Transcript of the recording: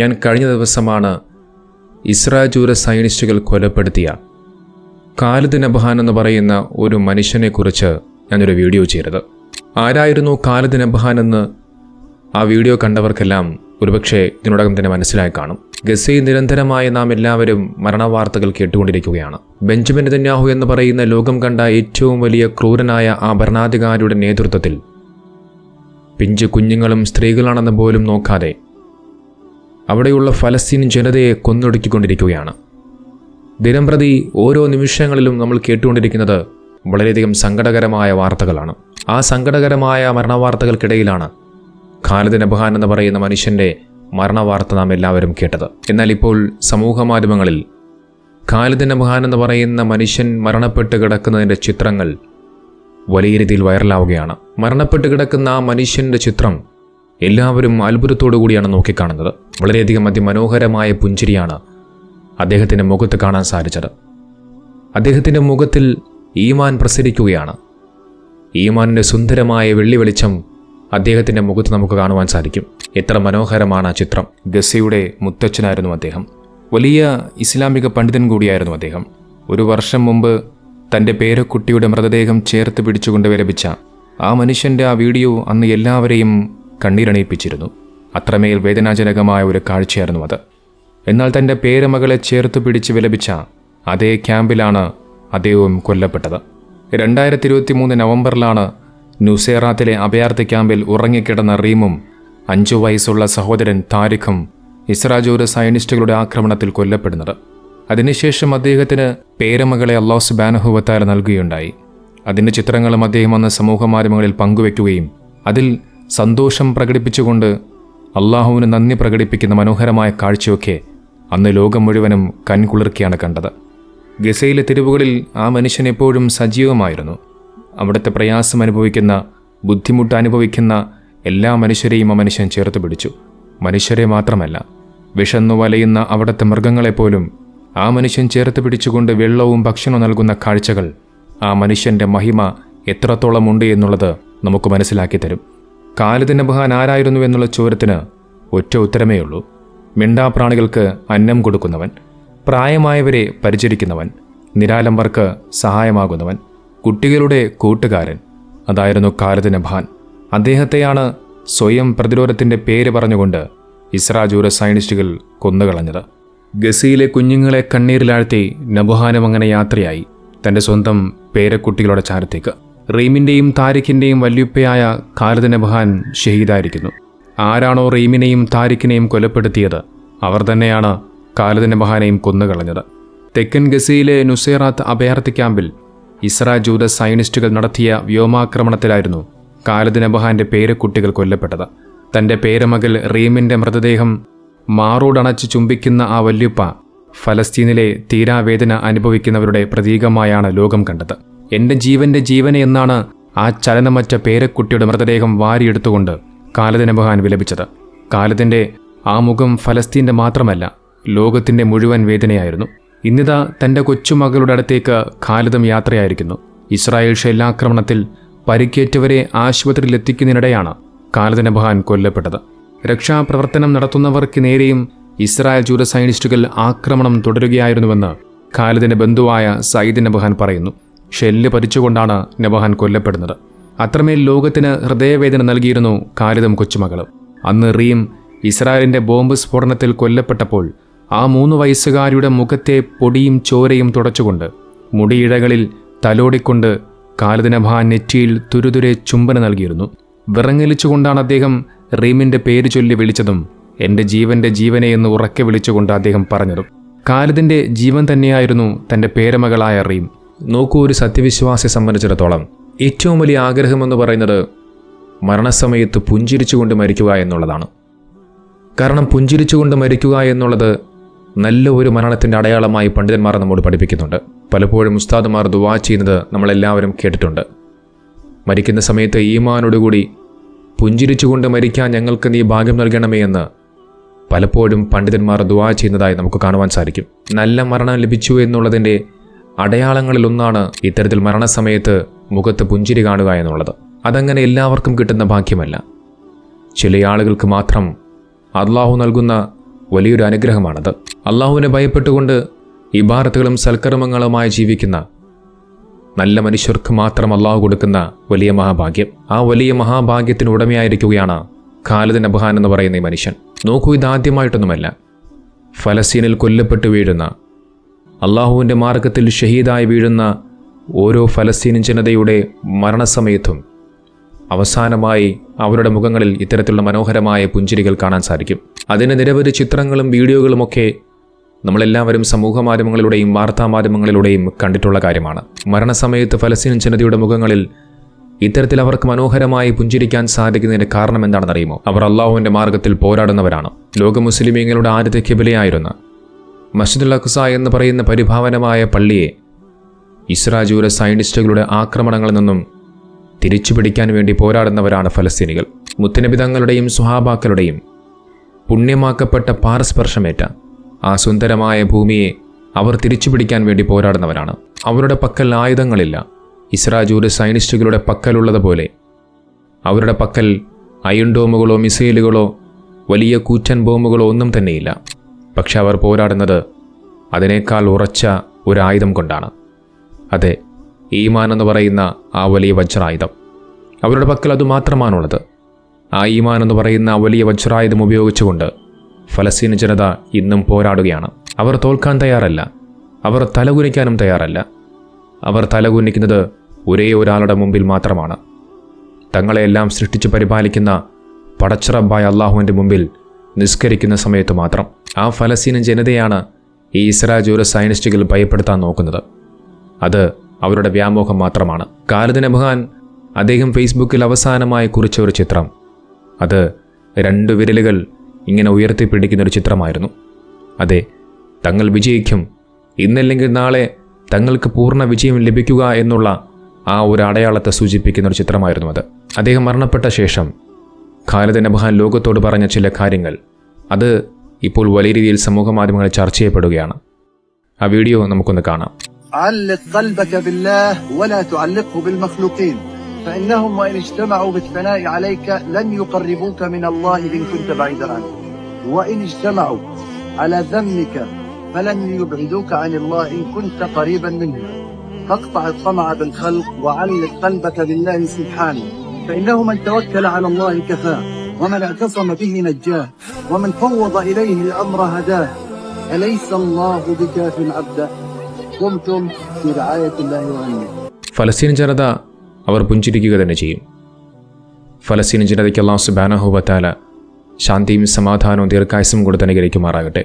ഞാൻ കഴിഞ്ഞ ദിവസമാണ് ഇസ്രാജൂര സൈനിസ്റ്റുകൾ കൊലപ്പെടുത്തിയ ഖാലിദ് നബഹാൻ എന്ന് പറയുന്ന ഒരു മനുഷ്യനെക്കുറിച്ച് ഞാനൊരു വീഡിയോ ചെയ്തത്. ആരായിരുന്നു ഖാലിദ് നബഹാൻ എന്ന് ആ വീഡിയോ കണ്ടവർക്കെല്ലാം ഒരുപക്ഷെ ഇതിനോടകം തന്നെ മനസ്സിലായി കാണും. ഗസയിൽ നിരന്തരമായി നാം എല്ലാവരും മരണവാർത്തകൾ കേട്ടുകൊണ്ടിരിക്കുകയാണ്. ബെഞ്ചമിൻ നെതന്യാഹു എന്ന് പറയുന്ന ലോകം കണ്ട ഏറ്റവും വലിയ ക്രൂരനായ ആ ഭരണാധികാരിയുടെ നേതൃത്വത്തിൽ പിഞ്ചു കുഞ്ഞുങ്ങളും സ്ത്രീകളാണെന്ന് പോലും നോക്കാതെ അവിടെയുള്ള ഫലസ്തീൻ ജനതയെ കൊന്നൊടുക്കിക്കൊണ്ടിരിക്കുകയാണ്. ദിനംപ്രതി ഓരോ നിമിഷങ്ങളിലും നമ്മൾ കേട്ടുകൊണ്ടിരിക്കുന്നത് വളരെയധികം സങ്കടകരമായ വാർത്തകളാണ്. ആ സങ്കടകരമായ മരണവാർത്തകൾക്കിടയിലാണ് ഖാലിദ് നബഹാൻ എന്ന് പറയുന്ന മനുഷ്യന്റെ മരണവാർത്ത നാം എല്ലാവരും കേട്ടത്. എന്നാൽ ഇപ്പോൾ സമൂഹ മാധ്യമങ്ങളിൽ ഖാലിദ് നബഹാൻ എന്ന് പറയുന്ന മനുഷ്യൻ മരണപ്പെട്ട് കിടക്കുന്നതിന്റെ ചിത്രങ്ങൾ വലിയ രീതിയിൽ വൈറലാവുകയാണ്. മരണപ്പെട്ട് കിടക്കുന്ന ആ മനുഷ്യന്റെ ചിത്രം എല്ലാവരും അത്ഭുതത്തോടു കൂടിയാണ് നോക്കിക്കാണുന്നത്. വളരെയധികം അതിമനോഹരമായ പുഞ്ചിരിയാണ് അദ്ദേഹത്തിന്റെ മുഖത്ത് കാണാൻ സാധിച്ചത്. അദ്ദേഹത്തിന്റെ മുഖത്തിൽ ഈമാൻ പ്രസരിക്കുകയാണ്. ഈമാനിന്റെ സുന്ദരമായ വെള്ളി വെളിച്ചം അദ്ദേഹത്തിന്റെ മുഖത്ത് നമുക്ക് കാണുവാൻ സാധിക്കും. എത്ര മനോഹരമാണ് ആ ചിത്രം. ഗസയുടെ മുത്തച്ഛനായിരുന്നു അദ്ദേഹം. വലിയ ഇസ്ലാമിക പണ്ഡിതൻ കൂടിയായിരുന്നു അദ്ദേഹം. ഒരു വർഷം മുമ്പ് തന്റെ പേരക്കുട്ടിയുടെ മൃതദേഹം ചേർത്ത് പിടിച്ചുകൊണ്ട് വിലപിച്ച ആ മനുഷ്യന്റെ ആ വീഡിയോ അന്ന് എല്ലാവരെയും കണ്ണീരണിയിപ്പിച്ചിരുന്നു. അത്രമേൽ വേദനാജനകമായ ഒരു കാഴ്ചയായിരുന്നു അത്. എന്നാൽ തന്റെ പേരമകളെ ചേർത്ത് പിടിച്ച് വിലപിച്ച അതേ ക്യാമ്പിലാണ് അദ്ദേഹവും കൊല്ലപ്പെട്ടത്. രണ്ടായിരത്തി ഇരുപത്തി മൂന്ന് നവംബറിലാണ് നുസേറാത്തിലെ അഭയാർത്ഥി ക്യാമ്പിൽ ഉറങ്ങിക്കിടന്ന റീമും അഞ്ചു വയസ്സുള്ള സഹോദരൻ താരിഖും ഇസ്രാജൂര് സയനിസ്റ്റുകളുടെ ആക്രമണത്തിൽ കൊല്ലപ്പെടുന്നത്. അതിനുശേഷം അദ്ദേഹത്തിന് പേരമകളെ അള്ളാഹ് സുബാനഹുവത്താല നൽകുകയുണ്ടായി. അതിന്റെ ചിത്രങ്ങളും അദ്ദേഹം അന്ന് സമൂഹ മാധ്യമങ്ങളിൽ പങ്കുവെക്കുകയും അതിൽ സന്തോഷം പ്രകടിപ്പിച്ചുകൊണ്ട് അള്ളാഹുവിന് നന്ദി പ്രകടിപ്പിക്കുന്ന മനോഹരമായ കാഴ്ചയൊക്കെ അന്ന് ലോകം മുഴുവനും കൺകുളിർക്കിയാണ് കണ്ടത്. ഗസയിലെ തെരുവുകളിൽ ആ മനുഷ്യൻ എപ്പോഴും സജീവമായിരുന്നു. അവിടുത്തെ പ്രയാസം അനുഭവിക്കുന്ന ബുദ്ധിമുട്ട് അനുഭവിക്കുന്ന എല്ലാ മനുഷ്യരെയും ആ മനുഷ്യൻ ചേർത്ത് പിടിച്ചു. മനുഷ്യരെ മാത്രമല്ല വിഷന്നു വലയുന്ന അവിടുത്തെ മൃഗങ്ങളെപ്പോലും ആ മനുഷ്യൻ ചേർത്ത് പിടിച്ചുകൊണ്ട് വെള്ളവും ഭക്ഷണവും നൽകുന്ന കാഴ്ചകൾ ആ മനുഷ്യന്റെ മഹിമ എത്രത്തോളം ഉണ്ട് എന്നുള്ളത് നമുക്ക് മനസ്സിലാക്കി തരും. കാലിദിന് ബഹാൻ ആരായിരുന്നു എന്നുള്ള ചോരത്തിന് ഒറ്റ ഉത്തരമേ ഉള്ളൂ മിണ്ടാപ്രാണികൾക്ക് അന്നം കൊടുക്കുന്നവൻ പ്രായമായവരെ പരിചരിക്കുന്നവൻ നിരാലംബർക്ക് സഹായമാകുന്നവൻ കുട്ടികളുടെ കൂട്ടുകാരൻ അതായിരുന്നു കാലത്തിന് ഭാൻ അദ്ദേഹത്തെയാണ് സ്വയം പ്രതിരോധത്തിന്റെ പേര് പറഞ്ഞുകൊണ്ട് ഇസ്രാജൂര സയനിസ്റ്റുകൾ കൊന്നുകളഞ്ഞത്. ഗസയിലെ കുഞ്ഞുങ്ങളെ കണ്ണീരിലാഴ്ത്തി നബുഹാനും അങ്ങനെ യാത്രയായി തന്റെ സ്വന്തം പേരക്കുട്ടികളുടെ ചാരത്തേക്ക്. റീമിന്റെയും താരിഖിന്റെയും വല്യുപ്പയായ ഖാലിദ് നബ്ഹാൻ ഷഹീദായിരിക്കുന്നു. ആരാണോ റീമിനെയും താരിഖിനെയും കൊലപ്പെടുത്തിയത് അവർ തന്നെയാണ് ഖാലിദ് നബ്ഹാനെയും കൊന്നുകളഞ്ഞത്. തെക്കൻ ഗസയിലെ നുസേറാത്ത് അഭയാർത്ഥി ക്യാമ്പിൽ ഇസ്രാ ജൂത സയനിസ്റ്റുകൾ നടത്തിയ വ്യോമാക്രമണത്തിലായിരുന്നു ഖാലിദ് നബ്ഹാന്റെ പേരക്കുട്ടികൾ കൊല്ലപ്പെട്ടത്. തന്റെ പേരമകൾ റീമിന്റെ മൃതദേഹം മാറോടണച്ച് ചുംബിക്കുന്ന ആ വല്യുപ്പ ഫലസ്തീനിലെ തീരാവേദന അനുഭവിക്കുന്നവരുടെ പ്രതീകമായാണ് ലോകം കണ്ടത്. എന്റെ ജീവന്റെ ജീവനെ എന്നാണ് ആ ചലനമറ്റ പേരക്കുട്ടിയുടെ മൃതദേഹം വാരിയെടുത്തുകൊണ്ട് കാലദിന ബഹാൻ വിലപിച്ചത്. കാലത്തിന്റെ ആ മുഖം ഫലസ്തീന്റെ മാത്രമല്ല ലോകത്തിന്റെ മുഴുവൻ വേദനയായിരുന്നു. ഇന്നിതാ തന്റെ കൊച്ചുമകളുടെ അടുത്തേക്ക് ഖാലിദും യാത്രയായിരിക്കുന്നു. ഇസ്രായേൽ ഷെല്ലാക്രമണത്തിൽ പരിക്കേറ്റവരെ ആശുപത്രിയിൽ എത്തിക്കുന്നതിനിടെയാണ് ഖാലിദ് നബഹാൻ കൊല്ലപ്പെട്ടത്. രക്ഷാപ്രവർത്തനം നടത്തുന്നവർക്ക് നേരെയും ഇസ്രായേൽ ജൂത സൈനിസ്റ്റുകൾ ആക്രമണം തുടരുകയായിരുന്നുവെന്ന് ഖാലിദിന്റെ ബന്ധുവായ സയ്യിദ് നബഹാൻ പറയുന്നു. ഷെല്ല് പതിച്ചുകൊണ്ടാണ് നബഹാൻ കൊല്ലപ്പെടുന്നത്. അത്രമേൽ ലോകത്തിന് ഹൃദയവേദന നൽകിയിരുന്നു കാലിതും കൊച്ചുമകളും. അന്ന് റീം ഇസ്രായേലിന്റെ ബോംബ് സ്ഫോടനത്തിൽ കൊല്ലപ്പെട്ടപ്പോൾ ആ മൂന്ന് വയസ്സുകാരിയുടെ മുഖത്തെ പൊടിയും ചോരയും തുടച്ചുകൊണ്ട് മുടിയിഴകളിൽ തലോടിക്കൊണ്ട് നബഹാൻ നെറ്റിയിൽ തുരുതുരെ ചുംബന നൽകിയിരുന്നു. വിറങ്ങലിച്ചുകൊണ്ടാണ് അദ്ദേഹം റീമിന്റെ പേര് ചൊല്ലി വിളിച്ചതും എന്റെ ജീവന്റെ ജീവനെ എന്ന് ഉറക്കെ വിളിച്ചുകൊണ്ട് അദ്ദേഹം പറഞ്ഞതും. കാലിദിന്റെ ജീവൻ തന്നെയായിരുന്നു തന്റെ പേരമകളായ റീം. നോക്കൂ ഒരു സത്യവിശ്വാസിയെ സംബന്ധിച്ചിടത്തോളം ഏറ്റവും വലിയ ആഗ്രഹമെന്ന് പറയുന്നത് മരണസമയത്ത് പുഞ്ചിരിച്ചുകൊണ്ട് മരിക്കുക എന്നുള്ളതാണ്. കാരണം പുഞ്ചിരിച്ചുകൊണ്ട് മരിക്കുക എന്നുള്ളത് നല്ല ഒരു മരണത്തിന്റെ അടയാളമായി പണ്ഡിതന്മാർ നമ്മോട് പഠിപ്പിക്കുന്നുണ്ട്. പലപ്പോഴും ഉസ്താദുമാർ ദുവാ ചെയ്യുന്നത് നമ്മളെല്ലാവരും കേട്ടിട്ടുണ്ട്. മരിക്കുന്ന സമയത്ത് ഈമാനോടുകൂടി പുഞ്ചിരിച്ചുകൊണ്ട് മരിക്കാൻ ഞങ്ങൾക്ക് നീ ഭാഗ്യം നൽകണമേ എന്ന് പലപ്പോഴും പണ്ഡിതന്മാർ ദുവാ ചെയ്യുന്നതായി നമുക്ക് കാണുവാൻ സാധിക്കും. നല്ല മരണം ലഭിച്ചു എന്നുള്ളതിന്റെ അടയാളങ്ങളിലൊന്നാണ് ഇത്തരത്തിൽ മരണസമയത്ത് മുഖത്ത് പുഞ്ചിരി കാണുക എന്നുള്ളത്. അതങ്ങനെ എല്ലാവർക്കും കിട്ടുന്ന ഭാഗ്യമല്ല. ചില ആളുകൾക്ക് മാത്രം അള്ളാഹു നൽകുന്ന വലിയൊരു അനുഗ്രഹമാണത്. അള്ളാഹുവിനെ ഭയപ്പെട്ടുകൊണ്ട് ഇബാറത്തുകളും സൽക്കർമ്മങ്ങളുമായി ജീവിക്കുന്ന നല്ല മനുഷ്യർക്ക് മാത്രം അള്ളാഹു കൊടുക്കുന്ന വലിയ മഹാഭാഗ്യം. ആ വലിയ മഹാഭാഗ്യത്തിന് ഉടമയായിരിക്കുകയാണ് ഖാലിദ് അബ്ഹാൻ എന്ന് പറയുന്ന ഈ മനുഷ്യൻ. നോക്കൂ ഇതാദ്യമായിട്ടൊന്നുമല്ല. ഫലസ്തീനിൽ കൊല്ലപ്പെട്ടു വീഴുന്ന അള്ളാഹുവിന്റെ മാർഗത്തിൽ ഷഹീദായി വീഴുന്ന ഓരോ ഫലസ്തീൻ ജനതയുടെ മരണസമയത്തും അവസാനമായി അവരുടെ മുഖങ്ങളിൽ ഇത്തരത്തിലുള്ള മനോഹരമായ പുഞ്ചിരികൾ കാണാൻ സാധിക്കും. അതിന് നിരവധി ചിത്രങ്ങളും വീഡിയോകളുമൊക്കെ നമ്മളെല്ലാവരും സമൂഹ മാധ്യമങ്ങളിലൂടെയും വാർത്താ മാധ്യമങ്ങളിലൂടെയും കണ്ടിട്ടുള്ള കാര്യമാണ്. മരണസമയത്ത് ഫലസ്തീൻ ജനതയുടെ മുഖങ്ങളിൽ ഇത്തരത്തിൽ അവർക്ക് മനോഹരമായി പുഞ്ചിരിക്കാൻ സാധിക്കുന്നതിന് കാരണം എന്താണെന്നറിയുമോ? അവർ അള്ളാഹുവിന്റെ മാർഗത്തിൽ പോരാടുന്നവരാണ്. ലോക മുസ്ലിമീങ്ങളുടെ ആദ്യത്തെ കിബിലയായിരുന്ന മസ്ജിദുൽ അഖ്സ എന്ന് പറയുന്ന പരിഭാവനമായ പള്ളിയെ ഇസ്രാജൂര സയന്റിസ്റ്റുകളുടെ ആക്രമണങ്ങളിൽ നിന്നും തിരിച്ചുപിടിക്കാൻ വേണ്ടി പോരാടുന്നവരാണ് ഫലസ്തീനികൾ. മുത്തനബി തങ്ങളുടെയും സുഹാബാക്കളുടെയും പുണ്യമാക്കപ്പെട്ട പാരസ്പർശമേറ്റ ആ സുന്ദരമായ ഭൂമിയെ അവർ തിരിച്ചുപിടിക്കാൻ വേണ്ടി പോരാടുന്നവരാണ്. അവരുടെ പക്കൽ ആയുധങ്ങളില്ല. ഇസ്രാജൂര് സൈനിസ്റ്റുകളുടെ പക്കലുള്ളതുപോലെ അവരുടെ പക്കൽ അയൺ ഡോമുകളോ മിസൈലുകളോ വലിയ കൂറ്റൻ ബോംബുകളോ ഒന്നും തന്നെയില്ല. പക്ഷെ അവർ പോരാടുന്നത് അതിനേക്കാൾ ഉറച്ച ഒരു ആയുധം കൊണ്ടാണ്. അതെ ഈമാൻ എന്ന് പറയുന്ന ആ വലിയ വജ്രായുധം. അവരുടെ പക്കൽ അത് മാത്രമാണുള്ളത്. ആ ഈമാൻ എന്ന് പറയുന്ന ആ വലിയ വജ്രായുധം ഉപയോഗിച്ചുകൊണ്ട് ഫലസ്തീൻ ജനത ഇന്നും പോരാടുകയാണ്. അവർ തോൽക്കാൻ തയ്യാറല്ല. അവർ തലകുനിക്കാനും തയ്യാറല്ല. അവർ തലകുനിക്കുന്നത് ഒരേ ഒരാളുടെ മുമ്പിൽ മാത്രമാണ്. തങ്ങളെയെല്ലാം സൃഷ്ടിച്ച് പരിപാലിക്കുന്ന പടച്ചിറബായ അള്ളാഹുവിന്റെ മുമ്പിൽ നിസ്കരിക്കുന്ന സമയത്ത് മാത്രം ആ ഫലസ്തീനൻ ജനതയാണ് ഈ ഇസ്രാജൂര സയനിസ്റ്റുകൾ ഭയപ്പെടുത്താൻ നോക്കുന്നത്. അത് അവരുടെ വ്യാമോഹം മാത്രമാണ്. കാലദിന ബഹാൻ അദ്ദേഹം ഫേസ്ബുക്കിൽ അവസാനമായി കുറിച്ച ഒരു ചിത്രം. അത് രണ്ട് വിരലുകൾ ഇങ്ങനെ ഉയർത്തിപ്പിടിക്കുന്ന ഒരു ചിത്രമായിരുന്നു. അതെ തങ്ങൾ വിജയിക്കും. ഇന്നല്ലെങ്കിൽ നാളെ തങ്ങൾക്ക് പൂർണ വിജയം ലഭിക്കുക എന്നുള്ള ആ ഒരു അടയാളത്തെ സൂചിപ്പിക്കുന്ന ഒരു ചിത്രമായിരുന്നു അത്. അദ്ദേഹം മരണപ്പെട്ട ശേഷം ഖാലിദ് നബഹാൻ ലോകത്തോട് പറഞ്ഞ ചില കാര്യങ്ങൾ അത് ഇപ്പോൾ വലിയ രീതിയിൽ സമൂഹ മാധ്യമങ്ങളിൽ ചർച്ച ചെയ്യപ്പെടുകയാണ് ആ വീഡിയോ നമുക്കൊന്ന് കാണാം علق قلبك بالله ولا تعلقه بالمخلوقين فإنهم وإن اجتمعوا بالثناء عليك لن يقربوك من الله إن كنت بعيدا عنه وإن اجتمعوا على ذمك فلن يبعدوك عن الله إن كنت قريبا منه فاقطع الطمع بالخلق وعلق قلبك بالله سبحانه فإنه من توكل على الله كفاه ومن اعتصم به نجاه ومن فوض إليه الأمر هداه أليس الله بكاف عبده قمتم في رعاية الله وأمنه ഫലസ്തീൻ ജനത അവർ പുഞ്ചിരിക്കുക തന്നെ ചെയ്യും ഫലസ്തീൻ ജനതയ്ക്ക് അള്ളാഹു സുബാനഹുബത്താല ശാന്തിയും സമാധാനവും ദീർഘായുസും കൊടുത്ത് അനുഗ്രഹിക്കുമാറാകട്ടെ